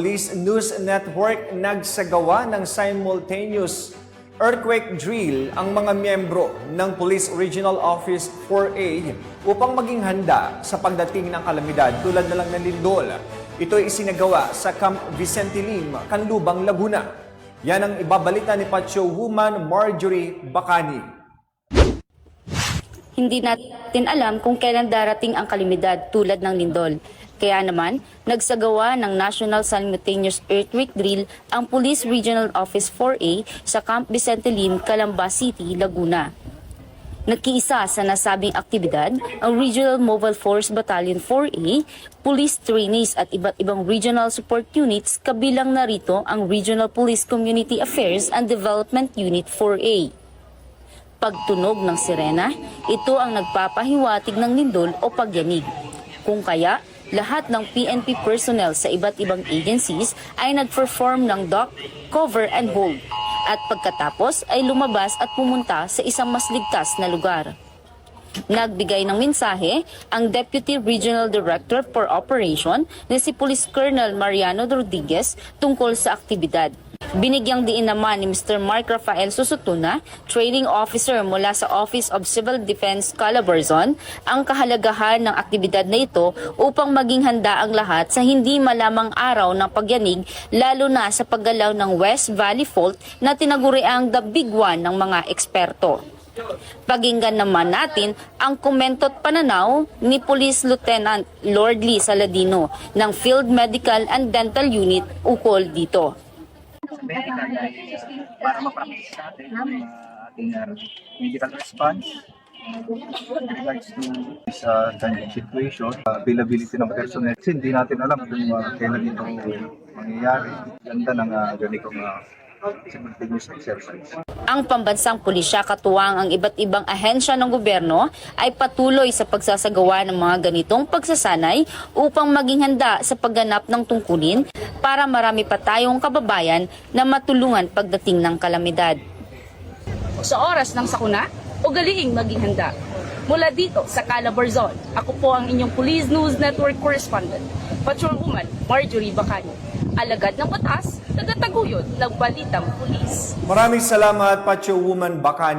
Police News Network nagsagawa ng simultaneous earthquake drill ang mga miyembro ng Police Regional Office 4A upang maging handa sa pagdating ng kalamidad tulad na lang ng lindol. Ito ay isinagawa sa Camp Vicente Lim, Canlubang, Laguna. Yan ang ibabalita ni Pacho Woman Marjorie Bacani. Hindi natin alam kung kailan darating ang kalimidad tulad ng lindol. Kaya naman, nagsagawa ng National Simultaneous Earthquake Drill ang Police Regional Office 4A sa Camp Vicente Lim, Calamba City, Laguna. Nagkiisa sa nasabing aktibidad ang Regional Mobile Force Battalion 4A, police trainees at iba't ibang regional support units kabilang narito ang Regional Police Community Affairs and Development Unit 4A. Pagtunog ng sirena, ito ang nagpapahiwatig ng lindol o pagyanig. Kung kaya, lahat ng PNP personnel sa iba't ibang agencies ay nag-perform ng duck, cover and hold. At pagkatapos ay lumabas at pumunta sa isang mas ligtas na lugar. Nagbigay ng mensahe ang Deputy Regional Director for Operation na si Police Colonel Mariano Rodriguez tungkol sa aktibidad. Binigyang diin naman ni Mr. Mark Rafael Susutuna, Training Officer mula sa Office of Civil Defense Calabarzon, ang kahalagahan ng aktibidad na ito upang maging handa ang lahat sa hindi malamang araw ng pagyanig lalo na sa paggalaw ng West Valley Fault na tinaguriang the big one ng mga eksperto. Paginggan naman natin ang komento at pananaw ni Police Lieutenant Lord Lee Saladino ng Field Medical and Dental Unit ukol dito. Para ma-practice natin uh, ating uh, medical response with regards to this uh, of situation, uh, availability ng personnel. Kasi hindi natin alam kung uh, kailan ito mangyayari. Ganda ng uh, ganitong uh. Ang pambansang pulisya katuwang ang iba't ibang ahensya ng gobyerno ay patuloy sa pagsasagawa ng mga ganitong pagsasanay upang maging handa sa pagganap ng tungkulin para marami pa tayong kababayan na matulungan pagdating ng kalamidad. sa oras ng sakuna, ugaliing maging handa. Mula dito sa Calabarzon, ako po ang inyong Police News Network correspondent, Patrolwoman Marjorie Bacani. Alagad ng batas, nagataguyod ng balitang pulis. Maraming salamat Pacho Woman Bacani.